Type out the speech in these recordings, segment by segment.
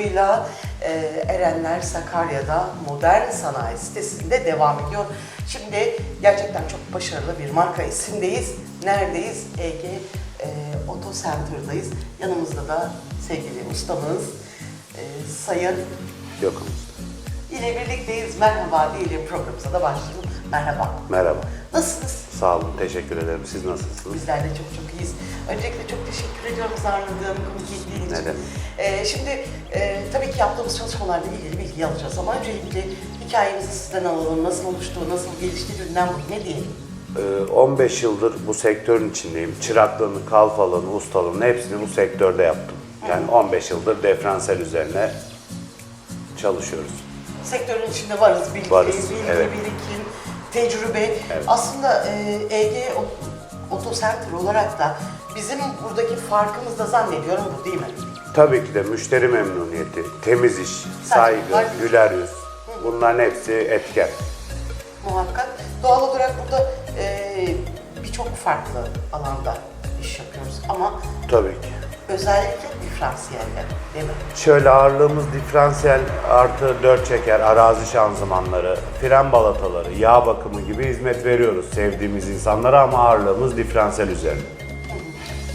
Hızıyla e, Erenler Sakarya'da modern sanayi sitesinde devam ediyor. Şimdi gerçekten çok başarılı bir marka isimdeyiz. Neredeyiz? EG e, Auto Center'dayız. Yanımızda da sevgili ustamız e, Sayın Yokum. ile birlikteyiz. Merhaba diyelim programımıza da başlayalım. Merhaba. Merhaba. Nasılsınız? Sağ olun, teşekkür ederim. Siz nasılsınız? Bizler de çok çok iyiyiz. Öncelikle çok teşekkür ediyorum zarladığım konuk ettiğin için. Ne demek. Ee, şimdi e, tabii ki yaptığımız çalışmalarla ilgili bilgi alacağız ama öncelikle hikayemizi sizden alalım. Nasıl oluştu, nasıl gelişti, günden bugüne diyelim. Ee, 15 yıldır bu sektörün içindeyim. Çıraklığını, kalfalığını, ustalığını hepsini bu sektörde yaptım. Yani 15 yıldır diferansiyel üzerine çalışıyoruz. Sektörün içinde varız, bilgi, Varız, bilgi, evet. birikim, tecrübe. Evet. Aslında e, EG Center olarak da bizim buradaki farkımız da zannediyorum bu değil mi? Tabii ki de müşteri memnuniyeti, temiz iş, saygı, var. güler yüz. Bunların hepsi etken. Muhakkak. Doğal olarak burada e, birçok farklı alanda iş yapıyoruz ama Tabii ki. Özellikle diferansiyelde değil mi? Şöyle ağırlığımız diferansiyel artı 4 çeker, arazi şanzımanları, fren balataları, yağ bakımı gibi hizmet veriyoruz sevdiğimiz insanlara ama ağırlığımız diferansiyel üzerine.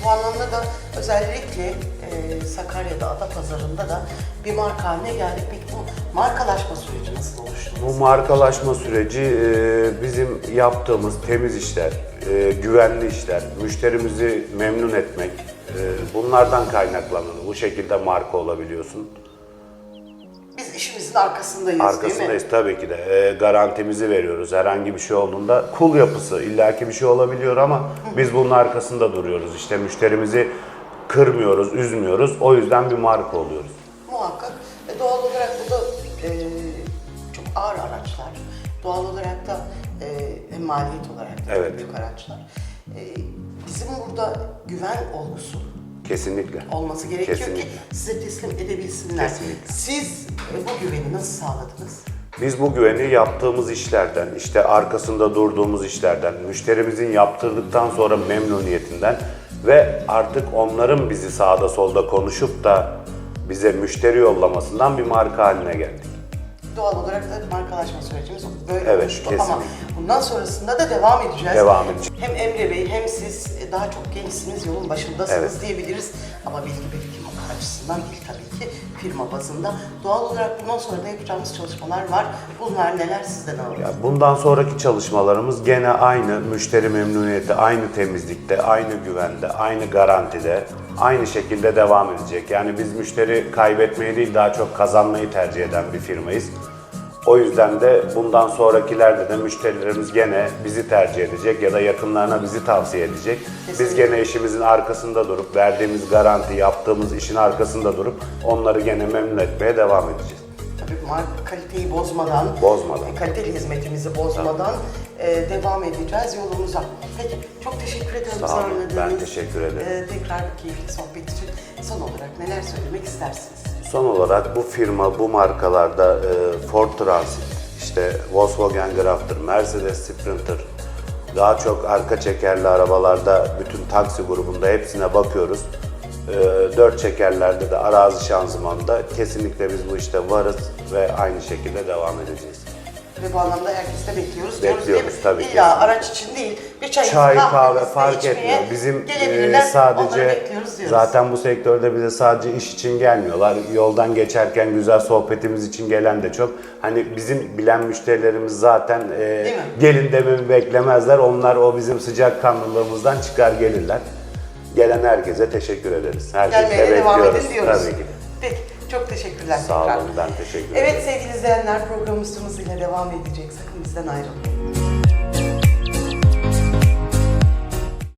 Bu anlamda da özellikle e, Sakarya'da, Adapazarı'nda da bir marka haline geldik. Peki bu markalaşma süreci nasıl oluştu? Bu markalaşma süreci e, bizim yaptığımız temiz işler, e, güvenli işler, müşterimizi memnun etmek, e, bunlardan kaynaklanır. Bu şekilde marka olabiliyorsun. Biz işimizin arkasındayız değil mi? Arkasındayız tabii ki de. E, garantimizi veriyoruz. Herhangi bir şey olduğunda kul yapısı illaki bir şey olabiliyor ama biz bunun arkasında duruyoruz. İşte müşterimizi kırmıyoruz, üzmüyoruz. O yüzden bir marka oluyoruz. Muhakkak. E, doğal olarak burada e, çok ağır araçlar, doğal olarak da e, hem maliyet olarak da Evet. büyük araçlar. E, bizim burada güven olgusu Kesinlikle. olması gerekiyor ki Kesinlikle. size teslim edebilsinler. Kesinlikle. Siz e, bu güveni nasıl sağladınız? Biz bu güveni yaptığımız işlerden, işte arkasında durduğumuz işlerden, müşterimizin yaptırdıktan sonra memnuniyetinden ve artık onların bizi sağda solda konuşup da bize müşteri yollamasından bir marka haline geldik. Doğal olarak da markalaşma sürecimiz böyle Evet, oluştu kesinlikle. ama bundan sonrasında da devam edeceğiz. Devam edeceğiz. Hem Emre Bey hem siz e, daha çok gençsiniz, yolun başındasınız Evet. diyebiliriz. Ama bilgi birikim açısından değil tabii ki firma bazında. Doğal olarak bundan sonra da yapacağımız çalışmalar var. Bunlar neler sizden alalım? Ya bundan sonraki çalışmalarımız gene aynı müşteri memnuniyeti, aynı temizlikte, aynı güvende, aynı garantide, aynı şekilde devam edecek. Yani biz müşteri kaybetmeyi değil daha çok kazanmayı tercih eden bir firmayız. O yüzden de bundan sonrakilerde de müşterilerimiz gene bizi tercih edecek ya da yakınlarına bizi tavsiye edecek. Biz gene işimizin arkasında durup, verdiğimiz garanti, yaptığımız işin arkasında durup onları gene memnun etmeye devam edeceğiz. Tabii marka kaliteyi bozmadan, Bozmadan. e, kaliteli hizmetimizi bozmadan e, devam edeceğiz yolumuza. Peki çok teşekkür ediyorum Sağ olun, ağırladığınız, ben teşekkür ederim. e, tekrar bu keyifli sohbet için son olarak neler söylemek istersiniz? Son olarak bu firma bu markalarda e, Ford Transit, işte Volkswagen Grafter, Mercedes Sprinter, daha çok arka çekerli arabalarda bütün taksi grubunda hepsine bakıyoruz. E, dört çekerlerde de arazi şanzımanda kesinlikle biz bu işte varız ve aynı şekilde devam edeceğiz. Ve bu anlamda herkesi de bekliyoruz. diyoruz Bekliyoruz, değil mi? tabii, İlla kesinlikle. araç için değil, bir çay, Çay, kahve kahvenizi de fark içmeye etmiyor. Bizim e, gelebilirler. Onları sadece bekliyoruz diyoruz. zaten bu sektörde bize sadece iş için gelmiyorlar. Yoldan geçerken güzel sohbetimiz için gelen de çok. Hani bizim bilen müşterilerimiz zaten e, mi? gelin dememi beklemezler. Onlar o bizim sıcak kanlılığımızdan çıkar gelirler. Gelen herkese teşekkür ederiz. Herkese Gelmeye de devam bekliyoruz. edin diyoruz. Tabii ki. Peki, çok teşekkürler Sağ olun, ben teşekkür Evet ederim. sevgili izleyenler programımız hızıyla devam edecek. Sakın bizden ayrılmayın.